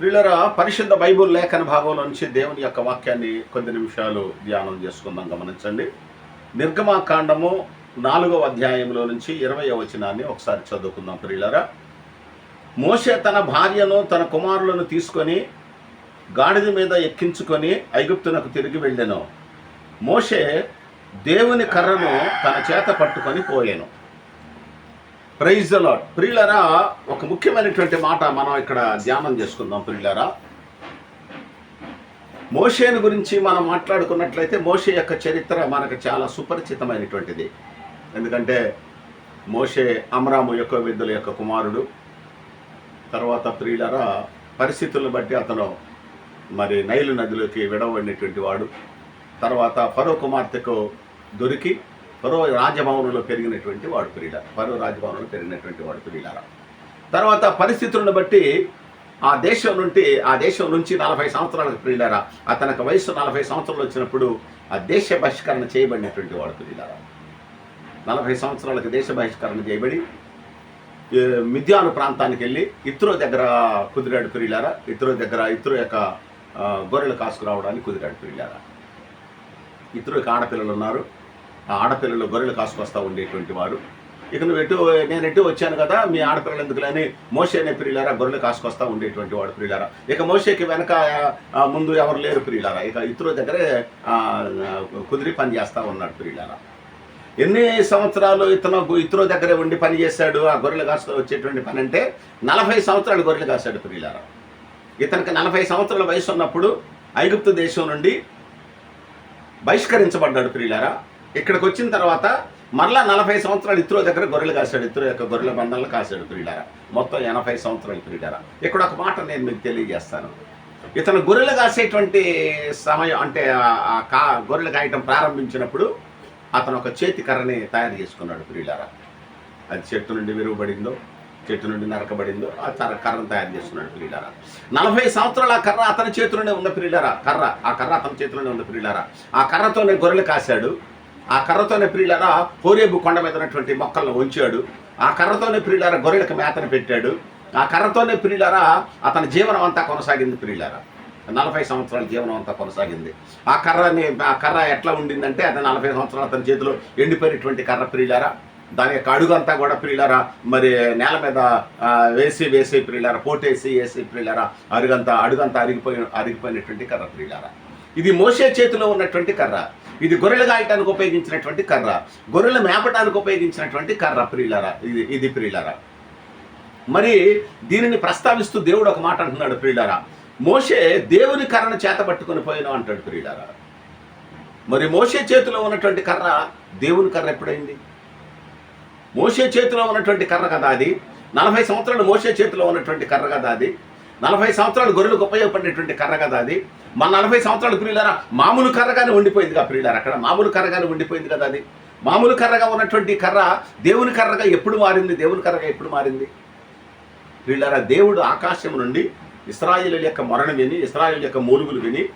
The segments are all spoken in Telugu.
వీళ్ళరా పరిశుద్ధ బైబుల్ లేఖన భాగంలో నుంచి దేవుని యొక్క వాక్యాన్ని కొద్ది నిమిషాలు ధ్యానం చేసుకుందాం గమనించండి. నిర్గమాకాండము నాలుగవ అధ్యాయంలో నుంచి ఇరవై వచనాన్ని ఒకసారి చదువుకుందాం ప్రియులరా. మోషే తన భార్యను తన కుమారులను తీసుకొని గాడిద మీద ఎక్కించుకొని ఐగుప్తునకు తిరిగి వెళ్ళెను. మోషే దేవుని కర్రను తన చేత పట్టుకొని పోయాను. ప్రైజ్ అలాట్ ప్రియులరా ఒక ముఖ్యమైనటువంటి మాట మనం ఇక్కడ ధ్యానం చేసుకుందాం ప్రియులరా. మోషేను గురించి మనం మాట్లాడుకున్నట్లయితే మోషే యొక్క చరిత్ర మనకు చాలా సుపరిచితమైనటువంటిది. ఎందుకంటే మోషే అమరాము యొక్క విద్యుల యొక్క కుమారుడు. తర్వాత ప్రియులరా పరిస్థితులను బట్టి అతను మరి నైలు నదిలోకి విడవడినటువంటి వాడు. తర్వాత ఫరో కుమార్తెకు దొరికి పరో రాజభవనంలో పెరిగినటువంటి వాడు ప్రియుల పరో రాజభవనంలో పెరిగినటువంటి వాడు ప్రియులారా. తర్వాత పరిస్థితులను బట్టి ఆ దేశం నుండి ఆ దేశం నుంచి నలభై సంవత్సరాలకు ప్రియులారా అతనికి వయసు నలభై సంవత్సరాలు వచ్చినప్పుడు ఆ దేశ బహిష్కరణ చేయబడినటువంటి వాడు ప్రియులారా. నలభై సంవత్సరాలకు దేశ బహిష్కరణ చేయబడి మిథ్యాను ప్రాంతానికి వెళ్ళి ఇత్రో దగ్గర కుదిరాడు ప్రియులారా. ఇత్రో దగ్గర ఇత్రో యొక్క గొర్రెలు కాసుకురావడానికి కుదిరాడు ప్రియులారా. ఇద్దరు ఆడపిల్లలు ఉన్నారు. ఆడపిల్లలు గొర్రెలు కాసుకొస్తా ఉండేటువంటి వారు. ఇక నువ్వు ఎటు నేను ఎటు వచ్చాను కదా మీ ఆడపిల్లలు ఎందుకులని మోసే అనే ప్రియులారా గొర్రెలు కాసుకొస్తా ఉండేటువంటి వాడు ప్రియులారా. ఇక మోసేకి వెనక ముందు ఎవరు లేరు ప్రియులారా. ఇక ఇతరుల దగ్గరే కుదిరి పని చేస్తా ఉన్నాడు ప్రియులారా. ఎన్ని సంవత్సరాలు ఇతను ఇతరుల దగ్గరే ఉండి పని చేశాడు ఆ గొర్రెలు కాసుకు వచ్చేటువంటి పని అంటే నలభై సంవత్సరాలు గొర్రెలు కాశాడు ప్రియులారా. ఇతనికి నలభై సంవత్సరాల వయసు ఉన్నప్పుడు ఐగుప్తు దేశం నుండి బహిష్కరించబడ్డాడు ప్రియులారా. ఇక్కడికి వచ్చిన తర్వాత మరలా నలభై సంవత్సరాలు ఇత్రో దగ్గర గొర్రెలు కాశాడు ఇత్రో యొక్క గొర్రెల బండలు కాశాడు ప్రియులారా. మొత్తం ఎనభై సంవత్సరాలు ప్రియులారా. ఇక్కడ ఒక మాట నేను మీకు తెలియజేస్తాను. ఇతను గొర్రెలు కాసేటువంటి సమయం అంటే కా గొర్రెలు కాయటం ప్రారంభించినప్పుడు అతను ఒక చేతి కర్రని తయారు చేసుకున్నాడు ప్రియులారా. అది చెట్టు నుండి విరుగుబడిందో చెట్టు నుండి నరకబడిందో ఆ తర కర్రను తయారు చేసుకున్నాడు ప్రియులారా. నలభై సంవత్సరాల ఆ కర్ర అతని చేతిలోనే ఉన్న ప్రియులారా కర్ర. ఆ కర్ర అతని చేతిలోనే ఉన్న ప్రియులారా. ఆ కర్రతోనే గొర్రెలు కాశాడు. ఆ కర్రతోనే ప్రియులారా హోరేబు కొండ మీద ఉన్నటువంటి మొక్కలను ఉంచాడు. ఆ కర్రతోనే ప్రియులారా గొర్రెలకు మేతను పెట్టాడు. ఆ కర్రతోనే ప్రియులారా అతని జీవనం అంతా కొనసాగింది ప్రియులారా. నలభై సంవత్సరాల జీవనం అంతా కొనసాగింది. ఆ కర్రని ఆ కర్ర ఎట్లా ఉండిందంటే అది నలభై సంవత్సరాలు అతని చేతిలో ఎండిపోయినటువంటి కర్ర ప్రియులారా. దాని యొక్క అడుగంతా కూడా ప్రియులరా మరి నేల మీద వేసి వేసి ప్రియులరా పోటేసి వేసి ప్రియులరా అరుగంతా అడుగంతా అరిగిపోయి అరిగిపోయినటువంటి కర్ర ప్రియులరా. ఇది మోసే చేతిలో ఉన్నటువంటి కర్ర. ఇది గొర్రెలు గాయటానికి ఉపయోగించినటువంటి కర్ర. గొర్రెలు మేపటానికి ఉపయోగించినటువంటి కర్ర ప్రియులరా. ఇది ఇది ప్రియులరా. మరి దీనిని ప్రస్తావిస్తూ దేవుడు ఒక మాట అంటున్నాడు ప్రియులరా. మోషే దేవుని కర్రను చేత పట్టుకుని పోయినా అంటాడు ప్రియులరా. మరి మోషే చేతిలో ఉన్నటువంటి కర్ర దేవుని కర్ర ఎప్పుడైంది? మోసే చేతిలో ఉన్నటువంటి కర్ర కదా అది. నలభై సంవత్సరాలు మోసే చేతిలో ఉన్నటువంటి కర్ర కదా అది. నలభై సంవత్సరాలు గొర్రెలకు ఉపయోగపడినటువంటి కర్ర కదా అది. మన నలభై సంవత్సరాలు ప్రియులారా మామూలు కర్రగానే ఉండిపోయింది కదా ప్రియులారా అక్కడ మామూలు కర్రగానే ఉండిపోయింది కదా అది. మామూలు కర్రగా ఉన్నటువంటి కర్ర దేవుని కర్రగా ఎప్పుడు మారింది? దేవుని కర్రగా ఎప్పుడు మారింది? ప్రియులారా దేవుడు ఆకాశం నుండి ఇస్రాయిల్ యొక్క మరణం విని ఇస్రాయిల్ యొక్క మూలుగులు విని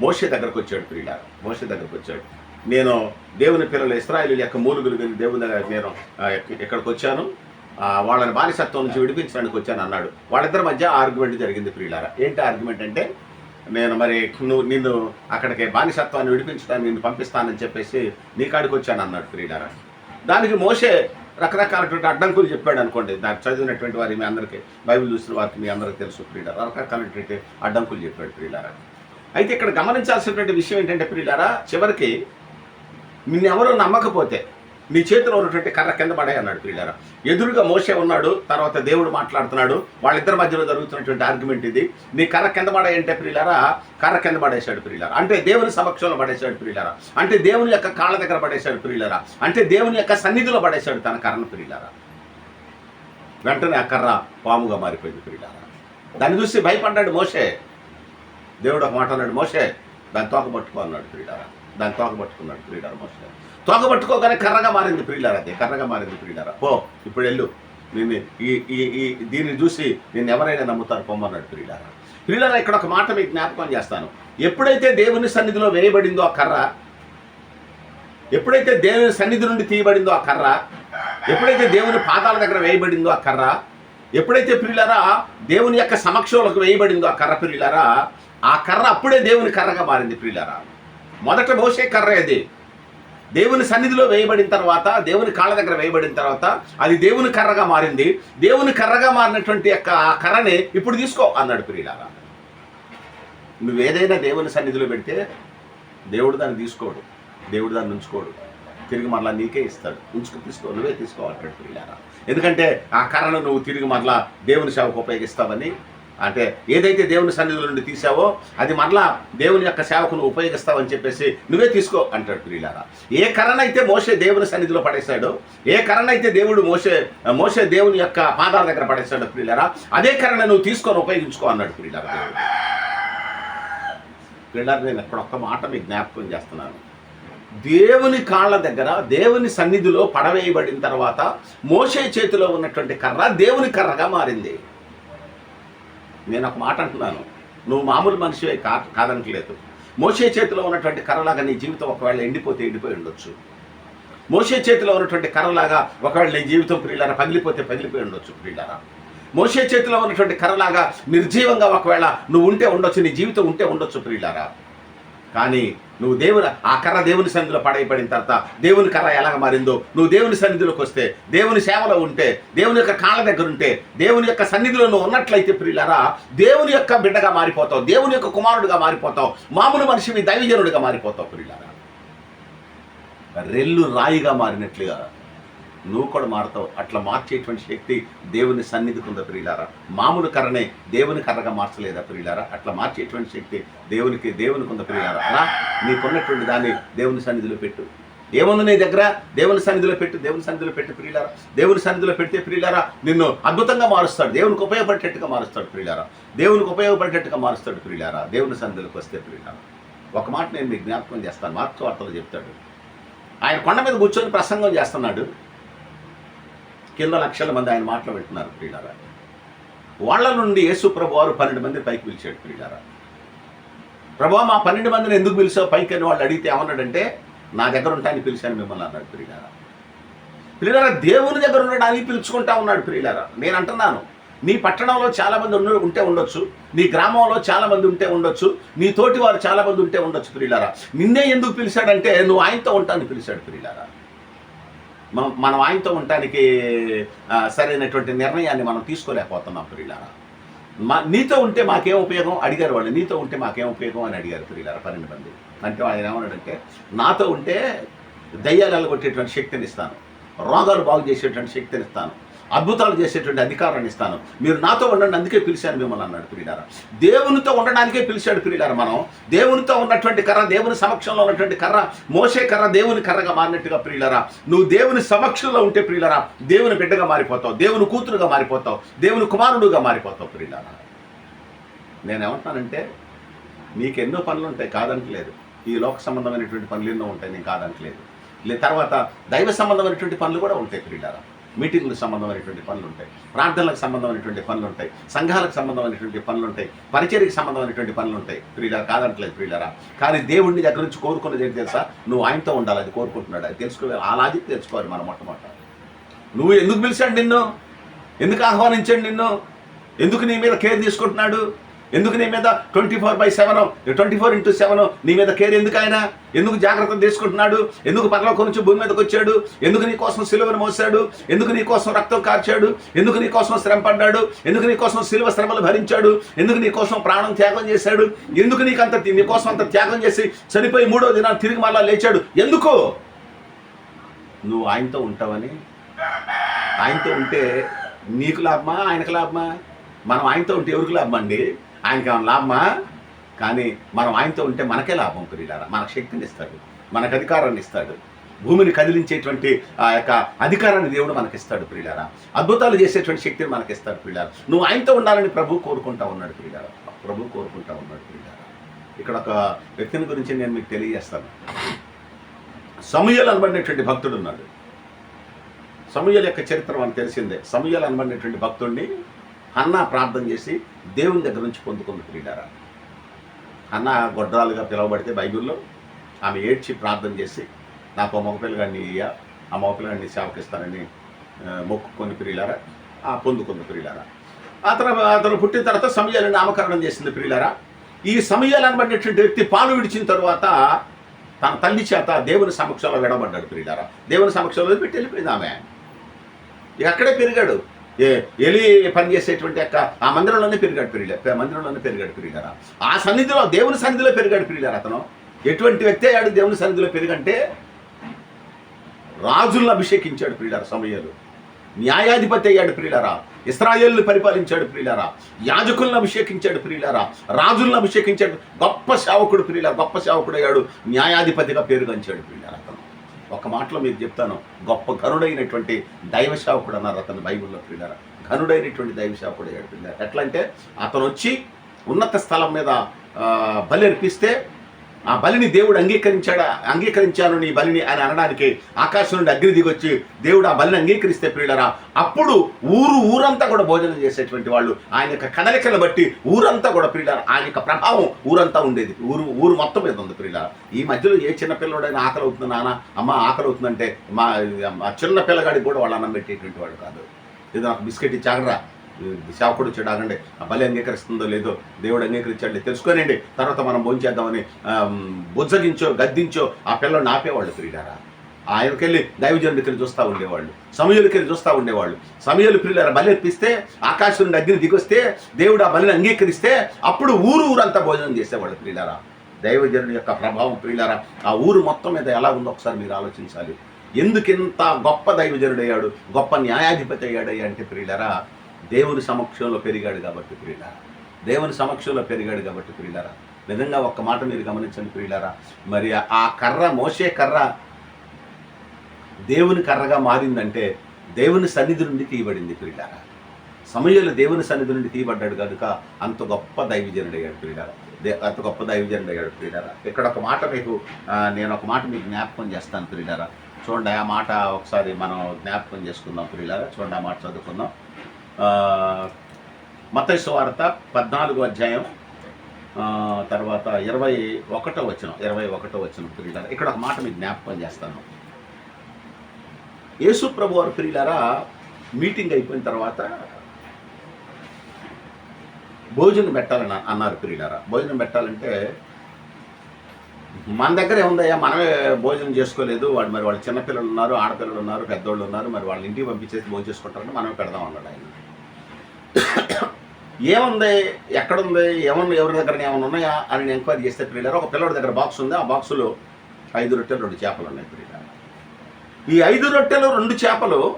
మోషే దగ్గరకు వచ్చాడు ప్రియులారా. మోషే దగ్గరకు వచ్చాడు. నేను దేవుని పిల్లలు ఇస్రాయిల్ యొక్క మూలుగులు విని దేవుని దగ్గర నేను ఎక్కడికి ఇక్కడికి వచ్చాను? వాళ్ళని బానిసత్వం నుంచి విడిపించడానికి వచ్చాను అన్నాడు. వాళ్ళిద్దరి మధ్య ఆర్గ్యుమెంట్ జరిగింది ప్రియులారా. ఏంటి ఆర్గ్యుమెంట్ అంటే నేను మరి నువ్వు నిన్ను అక్కడికి బానిసత్వాన్ని విడిపించడానికి నిన్ను పంపిస్తానని చెప్పేసి నీ కాడికి వచ్చాను అన్నాడు ప్రియులారా. దానికి మోసే రకరకాలటువంటి అడ్డంకులు చెప్పాడు అనుకోండి. దాన్ని చదివినటువంటి వారి మీ అందరికీ బైబిల్ చూసిన వారికి మీ అందరికీ తెలుసు ప్రియులారా. రకరకాలటువంటి అడ్డంకులు చెప్పాడు ప్రియులారా. అయితే ఇక్కడ గమనించాల్సినటువంటి విషయం ఏంటంటే ప్రియులారా చివరికి నిన్నెవరూ నమ్మకపోతే నీ చేతిలో ఉన్నటువంటి కర్ర కింద పడే అన్నాడు పిల్లరా ఎదురుగా మోసే ఉన్నాడు తర్వాత దేవుడు మాట్లాడుతున్నాడు వాళ్ళిద్దరి మధ్యలో జరుగుతున్నటువంటి ఆర్గ్యుమెంట్ ఇది. నీ కర్ర కింద పడాయంటే ప్రియులారా కర్ర కింద పడేశాడు ప్రియులారా. అంటే దేవుని సమక్షంలో పడేశాడు ప్రియులారా. అంటే దేవుని యొక్క కాళ్ళ దగ్గర పడేశాడు ప్రియులారా. అంటే దేవుని యొక్క సన్నిధిలో పడేశాడు తన కర్రను ప్రియులారా. వెంటనే ఆ కర్ర పాముగా మారిపోయింది ప్రియులారా. దాన్ని చూసి భయపడ్డాడు మోసే దేవుడు ఒక మాట అన్నాడు మోసే దాన్ని తోక పట్టుకో అన్నాడు ప్రియులారా. దాన్ని తోక పట్టుకున్నాడు ప్రియులారా మోసే తోక పట్టుకోగానే కర్రగా మారింది ప్రియులారా అది కర్రగా మారింది ప్రియులారా. పో ఇప్పుడు వెళ్ళు. నేను ఈ ఈ దీన్ని చూసి నేను ఎవరైనా నమ్ముతారు పొమ్మన్నాడు ప్రియులారా. ప్రియులారా ఇక్కడ ఒక మాట మీకు జ్ఞాపకం చేస్తాను. ఎప్పుడైతే దేవుని సన్నిధిలో వేయబడిందో ఆ కర్ర ఎప్పుడైతే దేవుని సన్నిధి నుండి తీయబడిందో ఆ కర్ర ఎప్పుడైతే దేవుని పాదాల దగ్గర వేయబడిందో ఆ కర్ర ఎప్పుడైతే ప్రియులారా దేవుని యొక్క సమక్షంలోకి వేయబడిందో ఆ కర్ర ప్రియులారా ఆ కర్ర అప్పుడే దేవుని కర్రగా మారింది ప్రియులారా. మొదట మోసే కర్ర అది దేవుని సన్నిధిలో వేయబడిన తర్వాత దేవుని కాళ్ళ దగ్గర వేయబడిన తర్వాత అది దేవుని కర్రగా మారింది. దేవుని కర్రగా మారినటువంటి యొక్క ఆ కర్రని ఇప్పుడు తీసుకో అన్నాడు ప్రియులారా. నువ్వేదైనా దేవుని సన్నిధిలో పెడితే దేవుడు దాన్ని తీసుకోడు దేవుడు దాన్ని ఉంచుకోడు. తిరిగి మరలా నీకే ఇస్తాడు. ఉంచుకు తీసుకో నువ్వే తీసుకోవాలంటాడు ప్రియులారా. ఎందుకంటే ఆ కర్రను నువ్వు తిరిగి మరలా దేవుని సేవకు ఉపయోగిస్తావని అంటే ఏదైతే దేవుని సన్నిధిలో నుండి తీసావో అది మరలా దేవుని యొక్క సేవకును ఉపయోగిస్తావని చెప్పేసి నువ్వే తీసుకో అంటాడు ప్రియులారా. ఏ కర్రనైతే మోసే దేవుని సన్నిధిలో పడేశాడో ఏ కర్రనైతే దేవుడు మోసే మోసే దేవుని యొక్క పాదాల దగ్గర పడేశాడో ప్రియులారా అదే కర్రను నువ్వు తీసుకొని ఉపయోగించుకో అన్నాడు ప్రియులారా ప్రియులారా నేను అక్కడ ఒక్క మాట మీకు జ్ఞాపకం చేస్తున్నాను. దేవుని కాళ్ళ దగ్గర దేవుని సన్నిధిలో పడవేయబడిన తర్వాత మోసే చేతిలో ఉన్నటువంటి కర్ర దేవుని కర్రగా మారింది. నేను ఒక మాట అంటున్నాను. నువ్వు మామూలు మనిషివే కా కాదనట్లేదు. మోసే చేతిలో ఉన్నటువంటి కర్రలాగా నీ జీవితం ఒకవేళ ఎండిపోతే ఎండిపోయి ఉండొచ్చు. మోసే చేతిలో ఉన్నటువంటి కర్రలాగా ఒకవేళ నీ జీవితం ప్రియులారా పగిలిపోతే పగిలిపోయి ఉండొచ్చు ప్రియులారా. మోసే చేతిలో ఉన్నటువంటి కర్రలాగా నిర్జీవంగా ఒకవేళ నువ్వు ఉంటే ఉండొచ్చు నీ జీవితం ఉంటే ఉండొచ్చు ప్రియులారా. కానీ నువ్వు దేవుని ఆ కర్ర దేవుని సన్నిధిలో పడైపడిన తర్వాత దేవుని కర్ర ఎలాగ మారిందో నువ్వు దేవుని సన్నిధిలోకి వస్తే దేవుని సేవలో ఉంటే దేవుని యొక్క కాళ్ళ దగ్గర ఉంటే దేవుని యొక్క సన్నిధిలో నువ్వు ఉన్నట్లయితే ప్రియులారా దేవుని యొక్క బిడ్డగా మారిపోతావు దేవుని యొక్క కుమారుడిగా మారిపోతావు మామూలు మనిషివి దైవజనుడిగా మారిపోతావు ప్రియులారా. రెల్లు రాయిగా మారినట్లుగా నువ్వు కూడా మారుతావు. అట్లా మార్చేటువంటి శక్తి దేవుని సన్నిధికి ఉందా ప్రియులారా. మామూలు కర్రనే దేవుని కర్రగా మార్చలేదా ప్రియులారా? అట్లా మార్చేటువంటి శక్తి దేవునికి దేవునికి ఉందా ప్రియులారా. అలా నీకున్నటువంటి దాన్ని దేవుని సన్నిధిలో పెట్టు. ఏముంది నీ దగ్గర? దేవుని సన్నిధిలో పెట్టు దేవుని సన్నిధిలో పెట్టు ప్రియులారా. దేవుని సన్నిధిలో పెడితే ప్రియులారా నిన్ను అద్భుతంగా మారుస్తాడు. దేవునికి ఉపయోగపడేటట్టుగా మారుస్తాడు ప్రియులారా. దేవునికి ఉపయోగపడేటట్టుగా మారుస్తాడు ప్రియులారా. దేవుని సన్నిధిలోకి వస్తే ప్రియులారా. ఒక మాట నేను మీకు జ్ఞాపకం చేస్తాను. మార్పు వార్తలు చెప్తాడు. ఆయన కొండ మీద కూర్చొని ప్రసంగం చేస్తున్నాడు. కింద లక్షల మంది ఆయన మాటలు పెట్టినారు ప్రియులారా. వాళ్ళ నుండి యేసు ప్రభు వారు పన్నెండు మంది పైకి పిలిచాడు ప్రియులారా. ప్రభా మా పన్నెండు మందిని ఎందుకు పిలిచావు పైకి అని వాళ్ళు అడిగితే ఏమన్నాడంటే నా దగ్గర ఉంటాయని పిలిచాను మిమ్మల్ని అన్నాడు ప్రియులారా. ప్రియులారా దేవుని దగ్గర ఉండడానికి పిలుచుకుంటా ఉన్నాడు ప్రియులారా. నేను అంటున్నాను నీ పట్టణంలో చాలా మంది ఉన్న ఉంటే ఉండొచ్చు నీ గ్రామంలో చాలా మంది ఉంటే ఉండొచ్చు నీ తోటి వారు చాలా మంది ఉంటే ఉండొచ్చు ప్రియులారా. నిన్నే ఎందుకు పిలిచాడంటే నువ్వు ఆయనతో ఉంటానని పిలిచాడు ప్రియులారా. మనం మనం ఆయనతో ఉండటానికి సరైనటువంటి నిర్ణయాన్ని మనం తీసుకోలేకపోతున్నాం ప్రియులారా. మా నీతో ఉంటే మాకేం ఉపయోగం? అడిగారు వాళ్ళు. నీతో ఉంటే మాకేం ఉపయోగం అని అడిగారు ప్రియులారా పన్నెండు మంది. అంటే ఆయన ఏమన్నాడంటే నాతో ఉంటే దయ్యాలు కొట్టేటువంటి శక్తిని ఇస్తాను. రోగాలు బాగు చేసేటువంటి శక్తిని ఇస్తాను. అద్భుతాలు చేసేటువంటి అధికారాన్ని ఇస్తాను. మీరు నాతో ఉండండి అందుకే పిలిచాను మిమ్మల్ని అన్నాడు ప్రియులారా. దేవునితో ఉండడానికే పిలిచాడు ప్రియులారా మనం. దేవునితో ఉన్నటువంటి కర్ర దేవుని సమక్షంలో ఉన్నటువంటి కర్ర మోసే కర్ర దేవుని కర్రగా మారినట్టుగా ప్రియులారా. నువ్వు దేవుని సమక్షంలో ఉంటే ప్రియులారా దేవుని బిడ్డగా మారిపోతావు దేవుని కూతురుగా మారిపోతావు దేవుని కుమారుడుగా మారిపోతావు ప్రియులారా. నేనేమంటున్నానంటే నీకు ఎన్నో పనులు ఉంటాయి కాదనట్లేదు. ఈ లోక సంబంధమైనటువంటి పనులు ఎన్నో ఉంటాయి నేను కాదనట్లేదు. లేదు తర్వాత దైవ సంబంధమైనటువంటి పనులు కూడా ఉంటాయి ప్రియులారా. మీటింగ్లకు సంబంధమైనటువంటి పనులు ఉంటాయి ప్రార్థనలకు సంబంధమైనటువంటి పనులు ఉంటాయి సంఘాలకు సంబంధమైనటువంటి పనులు ఉంటాయి పరిచర్యకి సంబంధమైనటువంటి పనులు ఉంటాయి ప్రియులారా కాదనట్లేదు ప్రియులారా. కానీ దేవుడిని దగ్గర నుంచి కోరుకున్నది ఏంటి తెలుసా? నువ్వు ఆయనతో ఉండాలి అది కోరుకుంటున్నాడు. అది తెలుసుకోవాలి. ఆ లాజిక్ తెలుసుకోవాలి మనం మొట్టమొదట. నువ్వు ఎందుకు పిలిచాడు నిన్ను? ఎందుకు ఆహ్వానించాడు నిన్ను? ఎందుకు నీ మీద కేర్ తీసుకుంటున్నాడు? ఎందుకు నీ మీద twenty four by seven twenty four into seven నీ మీద కేర్ ఎందుకు ఆయన ఎందుకు జాగ్రత్త తీసుకుంటున్నాడు? ఎందుకు పరలోకం నుంచి భూమి మీదకి వచ్చాడు? ఎందుకు నీ కోసం సిలువను మోసాడు ఎందుకు నీ కోసం రక్తం కార్చాడు? ఎందుకు నీ కోసం శ్రమ పడ్డాడు? ఎందుకు నీ కోసం సిలువ శ్రమలు భరించాడు? ఎందుకు నీ కోసం ప్రాణం త్యాగం చేశాడు? ఎందుకు నీకు అంత నీ కోసం అంత త్యాగం చేసి చనిపోయి మూడో దినాలు తిరిగి మళ్ళా లేచాడు? ఎందుకు? నువ్వు ఆయనతో ఉంటావని. ఆయనతో ఉంటే నీకు లాభమా? ఆయనకు లాభమా? మనం ఆయనతో ఉంటే ఎవరికి లాభం అండి ఆయనకి ఏమైనా లాభమా? కానీ మనం ఆయనతో ఉంటే మనకే లాభం ప్రియులారా. మనకు శక్తిని ఇస్తాడు. మనకు అధికారాన్ని ఇస్తాడు. భూమిని కదిలించేటువంటి ఆ యొక్క అధికారాన్ని దేవుడు మనకిస్తాడు ప్రియులారా. అద్భుతాలు చేసేటువంటి శక్తిని మనకి ఇస్తాడు ప్రియులారా. నువ్వు ఆయనతో ఉండాలని ప్రభు కోరుకుంటా ఉన్నాడు ప్రియులారా. ప్రభు కోరుకుంటా ఉన్నాడు ప్రియులారా. ఇక్కడ ఒక వ్యక్తిని గురించి నేను మీకు తెలియజేస్తాను. సమూహలు అనబడినటువంటి భక్తుడు ఉన్నాడు. సమూహల యొక్క చరిత్ర మనకు తెలిసిందే. సమూహలు అనబడినటువంటి భక్తుడిని అన్న ప్రార్థన చేసి దేవుని దగ్గర నుంచి పొందుకుంది ప్రియులారా అన్న గొడ్రాలుగా పిలువబడితే బైబిల్లో ఆమె ఏడ్చి ప్రార్థన చేసి నాకు ఆ మగపిల్లగాడిని ఇయ్య ఆ మగపిల్లగాడిని సేవకిస్తానని మొక్కుకొని ప్రియులారా ఆ, పొందుకుంది ప్రియులారా. అతను అతను పుట్టిన తర్వాత సమయాలను నామకరణం చేసింది ప్రియులారా. ఈ సమయాలు అనబడినటువంటి వ్యక్తి పాలు విడిచిన తర్వాత తన తల్లి చేత దేవుని సమక్షంలో విడబడ్డాడు ప్రియులారా. దేవుని సమక్షంలో పెట్టి వెళ్ళిపోయింది ఆమె. ఇక అక్కడే పెరిగాడు. ఎలి పనిచేసేటువంటి యొక్క ఆ మందిరంలోనే పెరిగాడు పెరిగా మందిరంలోనే పెరిగాడు పెరిగారా ఆ సన్నిధిలో దేవుని సన్నిధిలో పెరిగాడు పెరిగారు అతను. ఎటువంటి వ్యక్తి అయ్యాడు దేవుని సన్నిధిలో పెరిగంటే? రాజులను అభిషేకించాడు ప్రియులార సమయాలు. న్యాయాధిపతి అయ్యాడు ప్రియులారా. ఇస్రాయేల్ని పరిపాలించాడు ప్రియులారా. యాజకులను అభిషేకించాడు ప్రియులారా. రాజులను అభిషేకించాడు. గొప్ప సేవకుడు ప్రియుల గొప్ప సేవకుడు అయ్యాడు. న్యాయాధిపతిగా పేరుగంచాడు ప్రియులారా. ఒక మాటలో మీకు చెప్తాను. గొప్ప ఘనుడైనటువంటి దైవ సేవకుడు అన్నారు అతను బైబిల్లో ప్రియులారా. ఘనుడైనటువంటి దైవ సేవకుడు అయ్యాడు ఎట్లా అంటే అతను వచ్చి ఉన్నత స్థలం మీద బలి అర్పిస్తే ఆ బలిని దేవుడు అంగీకరించాడా? అంగీకరించాను నీ బలిని అని అనడానికి ఆకాశం నుండి అగ్ని దిగొచ్చి దేవుడు ఆ బలిని అంగీకరిస్తే ప్రియులరా అప్పుడు ఊరు ఊరంతా కూడా భోజనం చేసేటువంటి వాళ్ళు ఆయన యొక్క కదలికను బట్టి ఊరంతా కూడా ప్రియులరా ఆయన యొక్క ప్రభావం ఊరంతా ఉండేది. ఊరు ఊరు మొత్తం మీద ఉంది ప్రియులరా. ఈ మధ్యలో ఏ చిన్న పిల్లడైనా ఆకలి అవుతుంది నాన్న? అమ్మ ఆకలి అవుతుందంటే మా మా చిన్న పిల్లగాడికి కూడా వాళ్ళు అన్నం పెట్టేటువంటి వాడు కాదు. ఏదో నాకు బిస్కెట్ ఇచ్చాగరా సేవకుడు వచ్చాడు ఆ బలి అంగీకరిస్తుందో లేదో దేవుడు అంగీకరించాడు తెలుసుకోనండి. తర్వాత మనం భోంచేద్దామని బుజ్జగించో గద్దించో ఆ పిల్లల్ని ఆపేవాళ్ళు ప్రియులారా. ఆయనకెళ్ళి దైవజనుడికి వెళ్ళి చూస్తూ ఉండేవాళ్ళు సమయాలకి వెళ్ళి చూస్తూ ఉండేవాళ్ళు. సమయాలు ప్రియులారా బలి అర్పిస్తే ఆకాశం నుండి అగ్ని దిగొస్తే దేవుడు ఆ బలిని అంగీకరిస్తే అప్పుడు ఊరు ఊరంతా భోజనం చేసేవాళ్ళు ప్రియులారా. దైవజనుడి యొక్క ప్రభావం ప్రియులారా ఆ ఊరు మొత్తం మీద ఎలా ఉందో ఒకసారి మీరు ఆలోచించాలి. ఎందుకింత గొప్ప దైవజనుడయ్యాడు గొప్ప న్యాయాధిపతి అయ్యాడు అంటే ప్రియులారా దేవుని సమక్షంలో పెరిగాడు కాబట్టి ప్రియులారా. దేవుని సమక్షంలో పెరిగాడు కాబట్టి ప్రియులారా. నిజంగా ఒక్క మాట మీరు గమనించండి ప్రియులారా. మరి ఆ కర్ర మోసే కర్ర దేవుని కర్రగా మారిందంటే దేవుని సన్నిధి నుండి తీయబడింది ప్రియులారా. సమయంలో దేవుని సన్నిధి నుండి తీయబడ్డాడు కనుక అంత గొప్ప దైవజనుడయ్యాడు ప్రియులారా. దే అంత గొప్ప దైవజనుడయ్యాడు ప్రియులారా. ఇక్కడ ఒక మాట మీకు నేను ఒక మాట మీకు జ్ఞాపకం చేస్తాను ప్రియులారా. చూడండి ఆ మాట ఒకసారి మనం జ్ఞాపకం చేసుకుందాం ప్రియులారా. చూడండి ఆ మాట చదువుకుందాం. మతైసు వార్త పద్నాలుగో అధ్యాయం తర్వాత ఇరవై ఒకటో వచ్చిన ఇరవై ఒకటో వచ్చిన ప్రియులారా ఇక్కడ ఒక మాట మీకు జ్ఞాపకం చేస్తాను. యేసు ప్రభు వారు ప్రియులారా మీటింగ్ అయిపోయిన తర్వాత భోజనం పెట్టాలని అన్నారు ప్రియులారా. భోజనం పెట్టాలంటే మన దగ్గర ఏముందయ్యా మనమే భోజనం చేసుకోలేదు. వాడు మరి వాళ్ళు చిన్నపిల్లలు ఉన్నారు ఆడపిల్లలు ఉన్నారు పెద్దోళ్ళు ఉన్నారు మరి వాళ్ళ ఇంటికి పంపించేసి భోజనం చేసుకుంటారని మనమే పెడదాం అన్నాడు ఆయన. ఏముంది? ఎక్కడుంది? ఏమన్నా ఎవరి దగ్గర ఏమైనా ఉన్నాయా? అని నేను ఎంక్వైరీ చేస్తే ప్రియులారా ఒక పిల్లడి దగ్గర బాక్స్ ఉంది. ఆ బాక్సులో ఐదు రొట్టెలు రెండు చేపలు ఉన్నాయి ప్రియులారా ఈ ఐదు రొట్టెలు రెండు చేపలు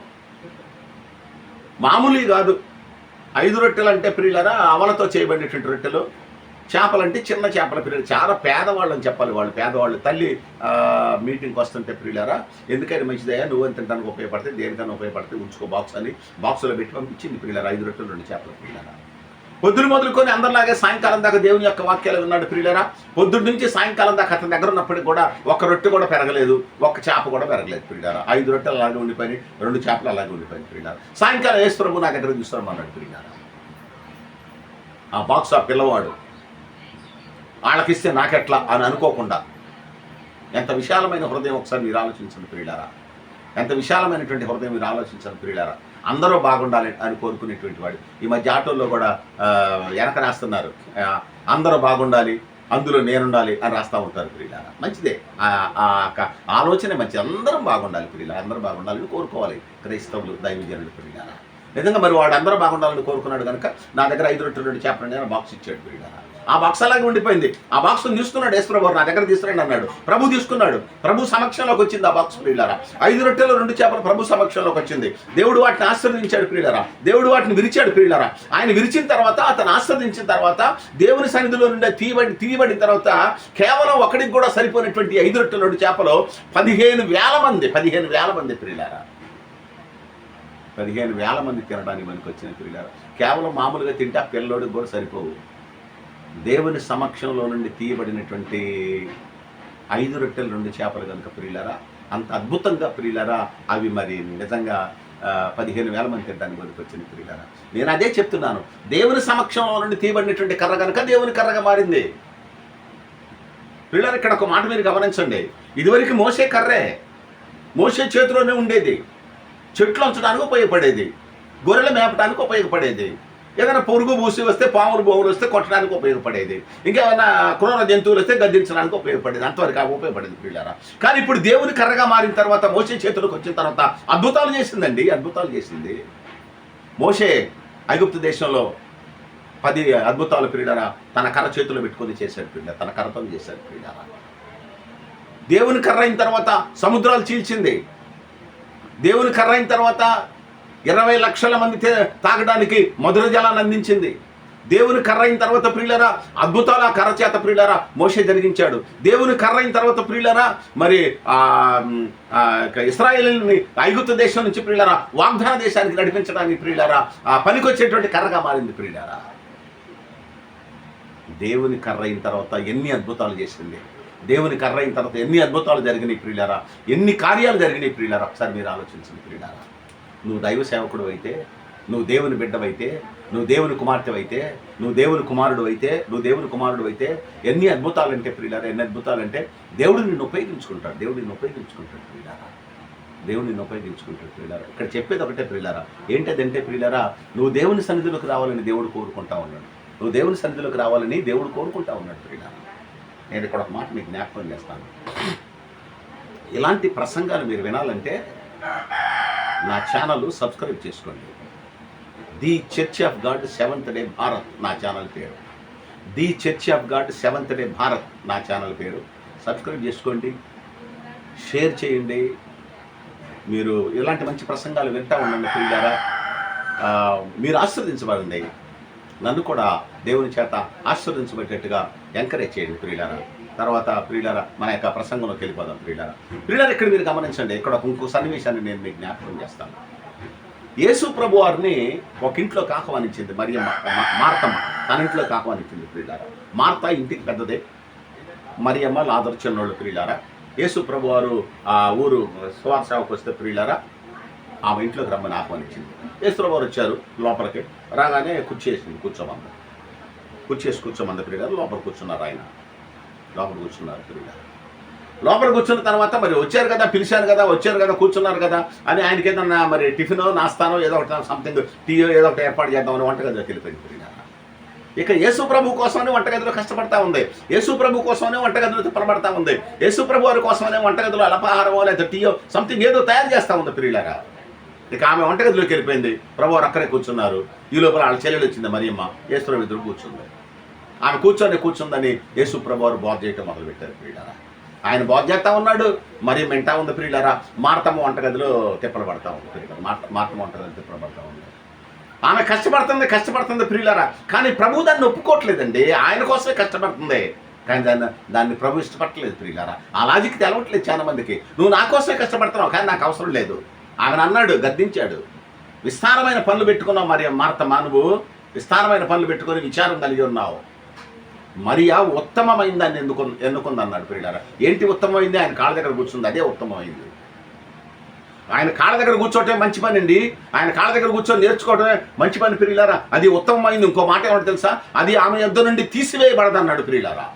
మామూలు కాదు. ఐదు రొట్టెలు అంటే ప్రియులరా అవలతో చేయబడినటువంటి రొట్టెలు. చేపలు అంటే చిన్న చేపల పిల్లలు. చాలా పేదవాళ్ళు అని చెప్పాలి వాళ్ళు. పేదవాళ్ళు. తల్లి మీటింగ్కి వస్తుంటే ప్రియులరా ఎందుకైనా మంచిదయ్యా? నువ్వు ఎంత తింటానికి ఉపయోగపడితే దేనికైనా ఉపయోగపడితే ఉంచుకో బాక్స్ అని బాక్సులో పెట్టి పంపించింది ప్రియులరా. ఐదు రొట్టెలు రెండు చేపల ప్రియులరా. పొద్దున మొదలుకొని అందరిలాగే సాయంకాలం దాకా దేవుని యొక్క వాక్యాలు విన్నాడు ప్రియులరా. పొద్దున్న నుంచి సాయంకాలం దాకా అతని దగ్గర ఉన్నప్పటికి కూడా ఒక రొట్టె కూడా పెరగలేదు. ఒక చేప కూడా పెరగలేదు ప్రియులరా. ఐదు రొట్టెలు అలాగే ఉండిపోయి రెండు చేపలు అలాగే ఉండిపోయి ప్రియులరా. సాయంకాలం ఏసు ప్రభు నా దగ్గర అన్నాడు ప్రియులరా. ఆ బాక్స్ ఆ పిల్లవాడు వాళ్ళకిస్తే నాకెట్లా అని అనుకోకుండా. ఎంత విశాలమైన హృదయం ఒకసారి మీరు ఆలోచించండి ప్రియులారా. ఎంత విశాలమైనటువంటి హృదయం మీరు ఆలోచించండి ప్రియులారా. అందరూ బాగుండాలి అని కోరుకునేటువంటి వాడు. ఈ మధ్య ఆటోల్లో కూడా వెనక రాస్తున్నారు. అందరూ బాగుండాలి అందులో నేనుండాలి అని రాస్తూ ఉంటారు ప్రియులారా. మంచిదే. ఆ- ఆ ఆలోచన మంచిది. అందరం బాగుండాలి ప్రియుల అందరూ బాగుండాలని కోరుకోవాలి. క్రైస్తవులు దైవజనులు ప్రియులారా. నిజంగా మరి వాడు అందరూ బాగుండాలని కోరుకున్నాడు కనుక నా దగ్గర ఐదు రొట్టెలు రెండు చేపలు బాక్స్ ఇచ్చాడు ప్రియులారా. ఆ బాక్స్ అలాగే ఉండిపోయింది. ఆ బాక్స్ తీసుకున్నాడు యేసుప్రభు నా దగ్గర తీసుకురండి అన్నాడు. ప్రభు తీసుకున్నాడు. ప్రభు సమక్షంలోకి వచ్చింది ఆ బాక్స్ ప్రియులారా. ఐదు రొట్టెలు రెండు చేపలు ప్రభు సమక్షంలోకి వచ్చింది. దేవుడు వాటిని ఆశీర్వదించాడు ప్రియులారా. దేవుడు వాటిని విరిచాడు ప్రియులారా. ఆయన విరిచిన తర్వాత అతను ఆస్వాదించిన తర్వాత దేవుని సన్నిధిలో నుండి తీయబడి తీయబడిన తర్వాత కేవలం ఒకడికి కూడా సరిపోయినటువంటి ఐదు రొట్టెలు రెండు చేపలు పదిహేను వేల మంది పదిహేను వేల మంది ప్రియులారా. పదిహేను వేల మంది తినడానికి మనకు వచ్చిన ప్రియులారా. కేవలం మామూలుగా తింటే ఆ పిల్లోడికి కూడా సరిపోవు. దేవుని సమక్షంలో నుండి తీయబడినటువంటి ఐదు రొట్టెలు రెండు చేపలు కనుక ప్రియులరా అంత అద్భుతంగా ప్రియులరా అవి మరి నిజంగా పదిహేను వేల మంది తినడానికి వరకు వచ్చిన ప్రియులరా. నేను అదే చెప్తున్నాను. దేవుని సమక్షంలో నుండి తీయబడినటువంటి కర్ర కనుక దేవుని కర్రగా మారింది. పిల్లలు ఇక్కడ ఒక మాట మీరు గమనించండి. ఇదివరకు మోసే కర్రే మోసే చేతిలోనే ఉండేది. చెట్లు ఉంచడానికి ఉపయోగపడేది. గొర్రెలు మేపడానికి ఉపయోగపడేది. ఏదైనా పురుగు పూసి వస్తే పాములు బొమ్మలు వస్తే కొట్టడానికి ఉపయోగపడేది. ఇంకేమైనా క్రూర జంతువులు వస్తే గద్దించడానికి ఉపయోగపడేది. అంతవరకు అవి ఉపయోగపడేది పిల్లరా కానీ ఇప్పుడు దేవుని కర్రగా మారిన తర్వాత మోసే చేతులకు వచ్చిన తర్వాత అద్భుతాలు చేసిందండి అద్భుతాలు చేసింది. మోసే ఐగుప్తు దేశంలో పది అద్భుతాలు పిల్లరా తన కర్ర చేతిలో పెట్టుకొని చేశాడు పిల్ల తన కర్రతో చేశాడు పిల్లరా దేవుని కర్ర అయిన తర్వాత సముద్రాలు చీల్చింది. దేవుని కర్ర అయిన తర్వాత ఇరవై లక్షల మంది తాగడానికి మధుర జలాన్ని అందించింది. దేవుని కర్ర అయిన తర్వాత ప్రియులరా అద్భుతాల కర్ర చేత ప్రియులరా మోసే జరిగించాడు. దేవుని కర్ర అయిన తర్వాత ప్రియులరా మరి ఆ మ్, ఇస్రాయేల్ని దేశం నుంచి ప్రియులరా వాగ్దాన దేశానికి నడిపించడానికి ప్రియులరా ఆ పనికొచ్చేటువంటి కర్రగా మారింది ప్రియులరా. దేవుని కర్ర అయిన తర్వాత ఎన్ని అద్భుతాలు చేసింది. దేవుని కర్ర అయిన తర్వాత ఎన్ని అద్భుతాలు జరిగినాయి ప్రియులరా. ఎన్ని కార్యాలు జరిగినాయి ప్రియులరా. ఒకసారి మీరు ఆలోచించండి ప్రియులరా. నువ్వు దైవ సేవకుడు అయితే నువ్వు దేవుని బిడ్డవైతే నువ్వు దేవుని కుమార్తె అయితే నువ్వు దేవుని కుమారుడు అయితే నువ్వు దేవుని కుమారుడు అయితే ఎన్ని అద్భుతాలు అంటే ప్రియులారా ఎన్ని అద్భుతాలు అంటే దేవుడు నిన్ను ఉపయోగించుకుంటాడు దేవుడు నిన్ను ఉపయోగించుకుంటాడు ప్రియులారా. దేవుడు నిన్ను ఉపయోగించుకుంటాడు ప్రియులారా. ఇక్కడ చెప్పేది ఒకటే ప్రియులారా. ఏంటదంటే ప్రియులారా నువ్వు దేవుని సన్నిధిలోకి రావాలని దేవుడు కోరుకుంటా ఉన్నాడు. నువ్వు దేవుని సన్నిధిలోకి రావాలని దేవుడు కోరుకుంటా ఉన్నాడు ప్రియులారా. నేను ఇక్కడ ఒక మాట మీకు జ్ఞాపకం చేస్తాను. ఇలాంటి ప్రసంగాలు మీరు వినాలంటే నా ఛానల్ సబ్స్క్రైబ్ చేసుకోండి. The church of God seventh day Bharat నా ఛానల్ పేరు. The church of God seventh day Bharat నా ఛానల్ పేరు. సబ్స్క్రైబ్ చేసుకోండి. షేర్ చేయండి. మీరు ఇలాంటి మంచి ప్రసంగాలు వింటా ఉండండి పిల్లారా మీరు ఆశీర్వదించబడండి. నన్ను కూడా దేవుని చేత ఆశీర్వదించబడేట్టుగా ఎంకరేజ్ చేయండి ప్రియులారా. తర్వాత ప్రియులారా మన యొక్క ప్రసంగంలోకి వెళ్ళిపోదాం ప్రియులరా. ప్రియులరా ఇక్కడ మీరు గమనించండి ఇక్కడ ఒక ఇంకో సన్నివేశాన్ని నేను మీకు జ్ఞాపకం చేస్తాను. యేసు ప్రభు వారిని ఒక ఇంట్లోకి ఆహ్వానించింది మరియమ్మ మార్తమ్మ. తన ఇంట్లోకి ఆహ్వానించింది ప్రియులారా. మార్త ఇంటికి పెద్దదే. మరియమ్మ లాదరు చిన్నోళ్ళు ప్రియులారా. యేసు ప్రభు వారు ఆ ఊరు సువార్ సేవకు వస్తే ప్రియులారా ఆమె ఇంట్లోకి రమ్మని ఆహ్వానించింది. యేసు ప్రభు వారు వచ్చారు లోపలికి. రాగానే కుర్చేసింది కూర్చోమంది. కుర్చేసి కూర్చోమంది ప్రియులారు లోపల కూర్చున్నారు ఆయన. లోపల కూర్చున్నారు ప్రియులారు లోపల కూర్చున్న తర్వాత మరి వచ్చారు కదా పిలిచారు కదా వచ్చారు కదా కూర్చున్నారు కదా అని ఆయనకి ఏదన్నా మరి టిఫినో నాస్తానో ఏదో ఒకటి సంథింగ్ టీయో ఏదో ఒకటి ఏర్పాటు చేద్దామని వంటగదిలోకి వెళ్ళిపోయింది ప్రియులారా ఇక యేసు ప్రభు కోసమనే వంటగదిలో కష్టపడతా ఉంది. యేసు ప్రభు కోసమనే వంటగదిలో తిప్పలబడతా ఉంది. యేసు ప్రభు వారి కోసమనే వంటగదిలో అల్పాహారమో లేదా టీయో సంథింగ్ ఏదో తయారు చేస్తా ఉంది ప్రియులారా ఇక ఆమె వంటగదిలోకి వెళ్ళిపోయింది. ప్రభు వారు అక్కడే కూర్చున్నారు. ఈ లోపల వాళ్ళ చెల్లెలు వచ్చింది మరియమ్మ. యేసు ప్రభు ఇద్దరు కూర్చుంది ఆమె కూర్చొని కూర్చుందని యేసు ప్రభు వారు బాధ చేయటం మొదలుపెట్టారు ప్రియులారా. ఆయన బాధ చేస్తా ఉన్నాడు మరి మెంటా ఉంది ప్రియులారా. మార్తమ్మ వంటగదిలో తిప్పలు పడతా ఉంది ప్రియులారా. మార్త మార్తమ్మ వంటగదిలో తిప్పలు పడతా ఉంది. ఆమె కష్టపడుతుంది కష్టపడుతుంది ప్రియులారా. కానీ ప్రభు దాన్ని ఒప్పుకోవట్లేదండి. ఆయన కోసమే కష్టపడుతుంది. కానీ దాన్ని దాన్ని ప్రభు ఇష్టపడట్లేదు ప్రియులారా. ఆ లాజిక్ తెలవట్లేదు చాలా మందికి నువ్వు నా కోసమే కష్టపడుతున్నావు కానీ నాకు అవసరం లేదు. ఆమెను అన్నాడు గద్దించాడు. విస్తారమైన పనులు పెట్టుకున్నావు మరి మార్త మానవు విస్తారమైన పనులు పెట్టుకొని విచారం కలిగి ఉన్నావు. మరియా ఉత్తమమైన దాన్ని ఎందుకు ఎన్నుకుంది అన్నాడు పిల్లారా ఏంటి ఉత్తమమైంది? ఆయన కాళ్ళ దగ్గర కూర్చుంది అదే ఉత్తమమైంది. ఆయన కాళ్ళ దగ్గర కూర్చోటమే మంచి పని అండి ఆయన కాళ్ళ దగ్గర కూర్చొని నేర్చుకోవటమే మంచి పని ప్రియులారా. అది ఉత్తమమైంది. ఇంకో మాట ఏమంటే తెలుసా? అది ఆమె యుద్ధ నుండి తీసివేయబడదన్నాడు ప్రియులారా.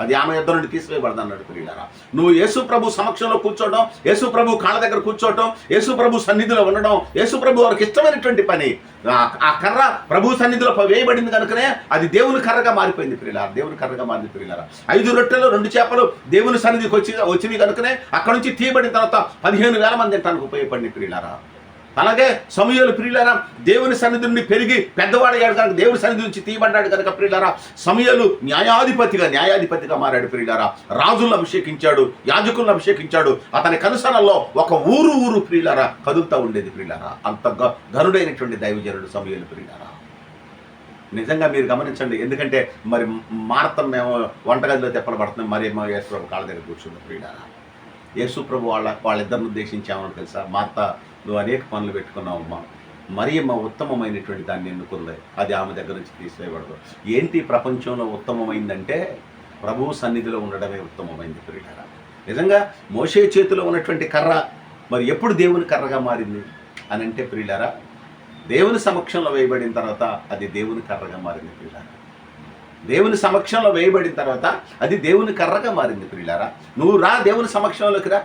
అది ఆమె యుద్ధ నుండి తీసివేయబడదన్నాడు ప్రియులారా. నువ్వు యేసు ప్రభు సమక్షంలో కూర్చోవడం యేసు ప్రభు కాళ్ళ దగ్గర కూర్చోవటం యేసు ప్రభు సన్నిధిలో ఉండడం యేసు ప్రభు వారికి ఇష్టమైనటువంటి పని. ఆ- కర్ర ప్రభు సన్నిధిలో వేయబడింది కనుకనే అది దేవుని కర్రగా మారిపోయింది ప్రియులారా దేవుని కర్రగా మారింది ప్రియులారా. ఐదు రొట్టెలు రెండు చేపలు దేవుని సన్నిధికి వచ్చి వచ్చినవి కనుకనే అక్కడ నుంచి తీయబడిన తర్వాత పదిహేను వేల మంది తినడానికి ఉపయోగపడింది ప్రియులారా. అలాగే సమయంలో ప్రియులారా దేవుని సన్నిధి నుండి పెరిగి పెద్దవాడయ్యాడు కనుక దేవుని సన్నిధి నుంచి తీయబడ్డాడు కనుక ప్రియులారా సమయాలు న్యాయాధిపతిగా న్యాయాధిపతిగా మారాడు ప్రియులారా. రాజులను అభిషేకించాడు యాజకులను అభిషేకించాడు. అతని కనుసరణలో ఒక ఊరు ఊరు ప్రియులారా కదులుతూ ఉండేది ప్రియులారా. అంత గ- ఘనుడైనటువంటి దైవజనుడు సమయాలు ప్రియులారా. నిజంగా మీరు గమనించండి ఎందుకంటే మరి మార్తం మేము వంటగదిలో తెప్పలబడుతున్నాం మరి మా యేసుప్రభు కాళ్ళ దగ్గర కూర్చుంది ప్రియులారా. యేసు ప్రభు వాళ్ళ వాళ్ళిద్దరిని ఉద్దేశించామని తెలుసా? మార్త నువ్వు అనేక పనులు పెట్టుకున్నావమ్మా మా ఉత్తమమైనటువంటి దాన్ని ఎన్నుకుంది. అది ఆమె దగ్గర నుంచి తీసేయబడదు. ఏంటి ప్రపంచంలో ఉత్తమమైందంటే ప్రభువు సన్నిధిలో ఉండడమే ఉత్తమమైంది ప్రియులారా. నిజంగా మోసే చేతిలో ఉన్నటువంటి కర్ర మరి ఎప్పుడు దేవుని కర్రగా మారింది? అని అంటే ప్రియులారా దేవుని సమక్షంలో వేయబడిన తర్వాత అది దేవుని కర్రగా మారింది ప్రియులారా. దేవుని సమక్షంలో వేయబడిన తర్వాత అది దేవుని కర్రగా మారింది ప్రియులారా. నువ్వు రా దేవుని సమక్షంలోకి రా.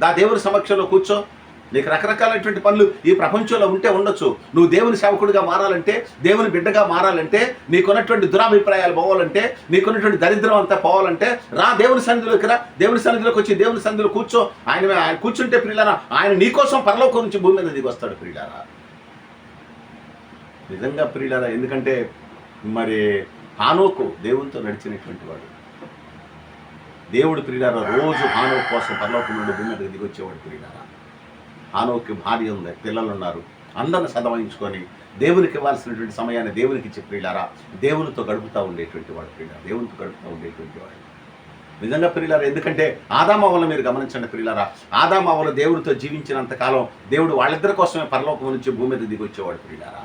దా దేవుని సమక్షంలో కూర్చో. నీకు రకరకాలైనటువంటి పనులు ఈ ప్రపంచంలో ఉంటే ఉండొచ్చు. నువ్వు దేవుని సేవకుడిగా మారాలంటే దేవుని బిడ్డగా మారాలంటే నీకున్నటువంటి దురాభిప్రాయాలు పోవాలంటే నీకున్నటువంటి దరిద్రం అంతా పోవాలంటే రా దేవుని సన్నిధిలోకి రా. దేవుని సన్నిధిలోకి వచ్చి దేవుని సన్నిధిలో కూర్చో. ఆయన ఆయన కూర్చుంటే ప్రియులారా ఆయన నీకోసం పరలోకం నుంచి భూమి మీద దిగి వస్తాడు పిల్లారా నిజంగా ప్రియులారా ఎందుకంటే మరి హానోకు దేవునితో నడిచినటువంటి వాడు. దేవుడు ప్రియులారా రోజు హానోకు కోసం పరలోకం నుండి భూమి మీదకి దిగి వచ్చేవాడు ప్రియులారా. హానోకి భార్య ఉంది పిల్లలు ఉన్నారు అందరిని సదవహించుకొని దేవునికి ఇవ్వాల్సినటువంటి సమయాన్ని దేవునికి ఇచ్చి ప్రియులారా దేవునితో గడుపుతూ ఉండేటువంటి వాడు ప్రియులారా దేవునితో గడుపుతూ ఉండేటువంటి వాడు. నిజంగా ప్రియులారా ఎందుకంటే ఆదామావల మీరు గమనించండి ప్రియులారా ఆదామావల దేవుడితో జీవించినంత కాలం దేవుడు వాళ్ళిద్దరి కోసమే పరలోకం నుంచి భూమి మీద దిగొచ్చేవాడు ప్రియులారా.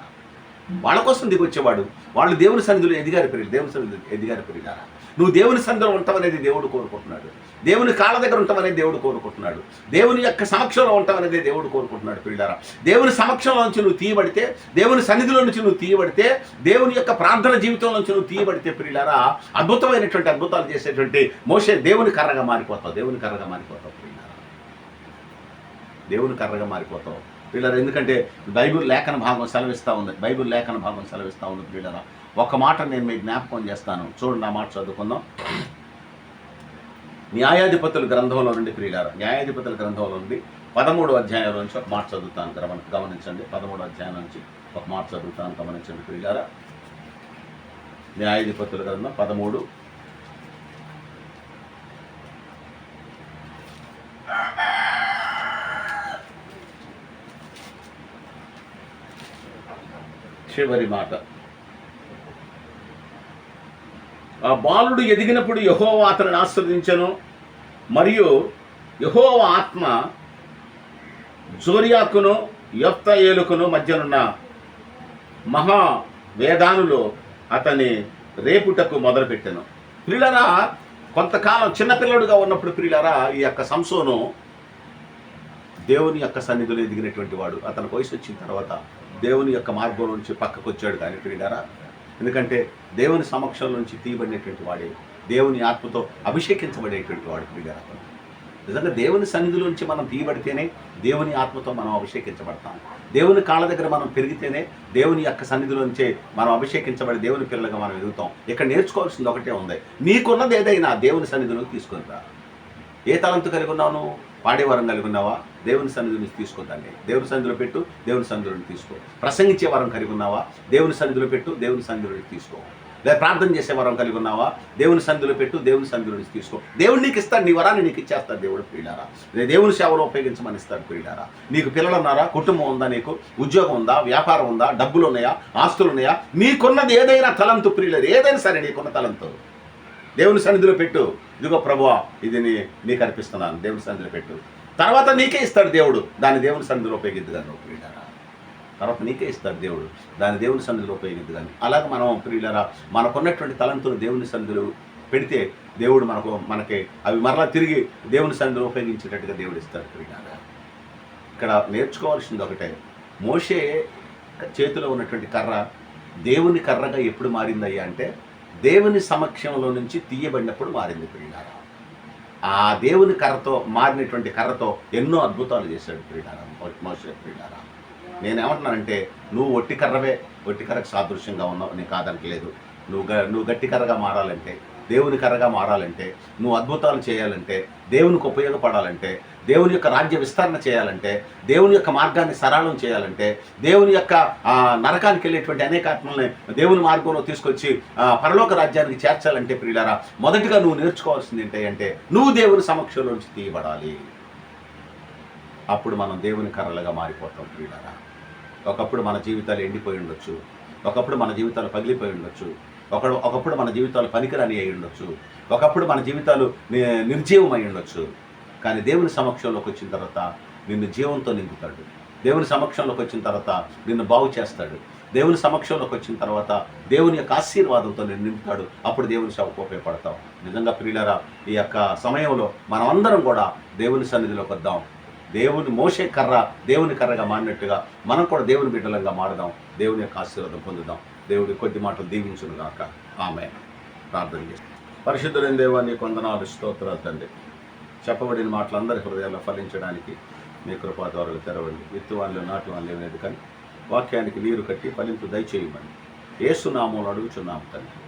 వాళ్ళ కోసం దిగొచ్చేవాడు వాళ్ళు దేవుని సన్నిధిలో ఎదిగారు ప్రియులు దేవుని సన్నిధిలో ఎదిగారు ప్రియులారా. నువ్వు దేవుని సన్నిధిలో ఉంటావనేది దేవుడు కోరుకుంటున్నాడు. దేవుని కాళ్ళ దగ్గర ఉంటామనేది దేవుడు కోరుకుంటున్నాడు. దేవుని యొక్క సమక్షంలో ఉంటామనేది దేవుడు కోరుకుంటున్నాడు ప్రియులారా. దేవుని సమక్షంలో నుంచి నువ్వు తీయబడితే దేవుని సన్నిధిలో నుంచి నువ్వు తీయబడితే దేవుని యొక్క ప్రార్థన జీవితంలో నుంచి నువ్వు తీయబడితే ప్రియులారా అద్భుతమైనటువంటి అద్భుతాలు చేసేటువంటి మోసే దేవుని కర్రగా మారిపోతావు దేవుని కర్రగా మారిపోతావు ప్రియులారా. దేవుని కర్రగా మారిపోతావు. పిల్లరా ఎందుకంటే బైబిల్ లేఖన భాగం సెలవిస్తూ ఉంది బైబిల్ లేఖన భాగం సెలవిస్తూ ఉంది పిల్లరా ఒక మాట నేను మీకు జ్ఞాపకం చేస్తాను. చూడండి నా మాట చదువుకుందాం. న్యాయాధిపతుల గ్రంథంలో నుండి ప్రియులారా న్యాయాధిపతుల గ్రంథంలో నుండి పదమూడు అధ్యాయం నుంచి ఒక మాట చదువుతాను గమన గమనించండి. పదమూడు అధ్యాయం నుంచి ఒక మాట చదువుతాను గమనించండి ప్రియులారా. న్యాయాధిపతుల గ్రంథం పదమూడు. చివరి మాట ఆ బాలుడు ఎదిగినప్పుడు యహోవ అతనిని ఆశ్రదించను మరియు యహోవ ఆత్మ జోరియాకును యొప్తయేలుకును మధ్యనున్న మహా వేదానులో అతని రేపుటకు మొదలుపెట్టాను. ప్రియులరా కొంతకాలం చిన్నపిల్లడుగా ఉన్నప్పుడు ప్రియులరా ఈ యొక్క సంసోను దేవుని యొక్క సన్నిధిలో ఎదిగినటువంటి వాడు. అతని వయసు వచ్చిన తర్వాత దేవుని యొక్క మార్గం నుంచి పక్కకు వచ్చాడు కానీ ప్రియులారా ఎందుకంటే దేవుని సమక్షం నుంచి తీయబడినటువంటి వాడే. దేవుని ఆత్మతో అభిషేకించబడేటువంటి వాడు ప్రియులారా నిజంగా దేవుని సన్నిధిలోంచి మనం తీయబడితేనే దేవుని ఆత్మతో మనం అభిషేకించబడతాం. దేవుని కాళ్ళ దగ్గర మనం పెరిగితేనే దేవుని యొక్క సన్నిధిలోంచే మనం అభిషేకించబడి దేవుని పిల్లలుగా మనం ఎదుగుతాం. ఇక్కడ నేర్చుకోవాల్సింది ఒకటే ఉంది. నీకున్నది ఏదైనా దేవుని సన్నిధిలోకి తీసుకొని రా. ఏ తలంతు కలిగి ఉన్నావు నువ్వు పాడే వరం కలిగి ఉన్నావా దేవుని సన్నిధి నుంచి తీసుకోదాన్ని దేవుని సన్నిధిలో పెట్టు దేవుని సన్నిధిలో తీసుకో. ప్రసంగించే వరం కలిగి ఉన్నావా దేవుని సన్నిధిలో పెట్టు దేవుని సన్నిధిలో తీసుకో. లేదా ప్రార్థన చేసే వరం కలిగి ఉన్నావా దేవుని సన్నిధిలో పెట్టు దేవుని సన్నిధిలో నుంచి తీసుకో. దేవుడు నీకు ఇస్తాడు నీ వరాన్ని నీకు ఇచ్చేస్తాడు దేవుడు ప్రియులారా. లేదా దేవుని సేవలో ఉపయోగించమని ఇస్తాడు ప్రియులారా. నీకు పిల్లలు ఉన్నారా? కుటుంబం ఉందా నీకు? ఉద్యోగం ఉందా? వ్యాపారం ఉందా? డబ్బులు ఉన్నాయా? ఆస్తులు ఉన్నాయా? నీకున్నది ఏదైనా తలంతు ప్రియులరు. ఏదైనా సరే నీకున్న తలంతు. దేవుని సన్నిధిలో పెట్టు. ఇదిగో ప్రభువా ఇది నీకు అర్పిస్తున్నాను. దేవుని సన్నిధిలో పెట్టు. తర్వాత నీకే ఇస్తాడు దేవుడు. దాన్ని దేవుని సన్నిధిలో ఉపయోగిద్దు కానీ ప్రియులరా తర్వాత నీకే ఇస్తాడు దేవుడు. దాన్ని దేవుని సన్నిధిలో ఉపయోగిద్దు కానీ అలాగే మనం ప్రియులరా మనకున్నటువంటి తలంతులు దేవుని సన్నిధిలో పెడితే దేవుడు మనకు మనకి అవి మరలా తిరిగి దేవుని సన్నిధిలో ఉపయోగించేటట్టుగా దేవుడు ఇస్తాడు ప్రియులరా. ఇక్కడ నేర్చుకోవాల్సింది ఒకటే. మోషే చేతిలో ఉన్నటువంటి కర్ర దేవుని కర్రగా ఎప్పుడు మారిందయ్యా అంటే దేవుని సమక్షంలో నుంచి తీయబడినప్పుడు మారింది ప్రియుడారా ఆ దేవుని కర్రతో మారినటువంటి కర్రతో ఎన్నో అద్భుతాలు చేశాడు ప్రియులారా మోషే ప్రియులారా. నేనేమంటున్నానంటే నువ్వు ఒట్టి కర్రవే ఒట్టి కర్రకు సాదృశ్యంగా ఉన్నావు నేను కాదనట్లేదు నువ్వు గ నువ్వు గట్టి కర్రగా మారాలంటే దేవుని కర్రగా మారాలంటే నువ్వు అద్భుతాలు చేయాలంటే దేవునికి ఉపయోగపడాలంటే దేవుని యొక్క రాజ్య విస్తరణ చేయాలంటే దేవుని యొక్క మార్గాన్ని సరళం చేయాలంటే దేవుని యొక్క నరకానికి వెళ్ళేటువంటి అనేక ఆత్మల్ని దేవుని మార్గంలో తీసుకొచ్చి పరలోక రాజ్యానికి చేర్చాలంటే ప్రియులారా మొదటిగా నువ్వు నేర్చుకోవాల్సింది ఏంటంటే అంటే నువ్వు దేవుని సమక్షంలోంచి తీయబడాలి. అప్పుడు మనం దేవుని కర్రలుగా మారిపోతాం ప్రియులారా. ఒకప్పుడు మన జీవితాలు ఎండిపోయి ఉండొచ్చు. ఒకప్పుడు మన జీవితాలు పగిలిపోయి ఉండొచ్చు. ఒక ఒకప్పుడు మన జీవితాలు పనికిరాని అయి ఉండొచ్చు. ఒకప్పుడు మన జీవితాలు నిర్జీవమై ఉండొచ్చు. కానీ దేవుని సమక్షంలోకి వచ్చిన తర్వాత నిన్ను జీవంతో నింపుతాడు. దేవుని సమక్షంలోకి వచ్చిన తర్వాత నిన్ను బాగు చేస్తాడు. దేవుని సమక్షంలోకి వచ్చిన తర్వాత దేవుని యొక్క ఆశీర్వాదంతో నేను నింపుతాడు. అప్పుడు దేవుని సేవకు ఉపయోగపడతాం నిజంగా ప్రియులరా ఈ యొక్క సమయంలో మనమందరం కూడా దేవుని సన్నిధిలోకి వద్దాం. దేవుని మోసే కర్ర దేవుని కర్రగా మారినట్టుగా మనం కూడా దేవుని బిడ్డలంగా మారదాం. దేవుని యొక్క ఆశీర్వాదం పొందుదాం. దేవుడి కొద్ది మాటలు దీవించును గాక ఆమె ప్రార్థన చేస్తాం. పరిశుద్ధులైన దేవాన్ని కొందనాలు స్తోత్రాలు తండ్రి. చెప్పబడిన మాటలందరి హృదయాల్లో ఫలించడానికి మీ కృపా తెరవండి. విత్తు వాళ్ళు వాళ్ళు ఏమనేది కానీ వాక్యానికి నీరు కట్టి ఫలింపు దయచేయమని. ఏసునామం అడుగుచున్నాము తండ్రి.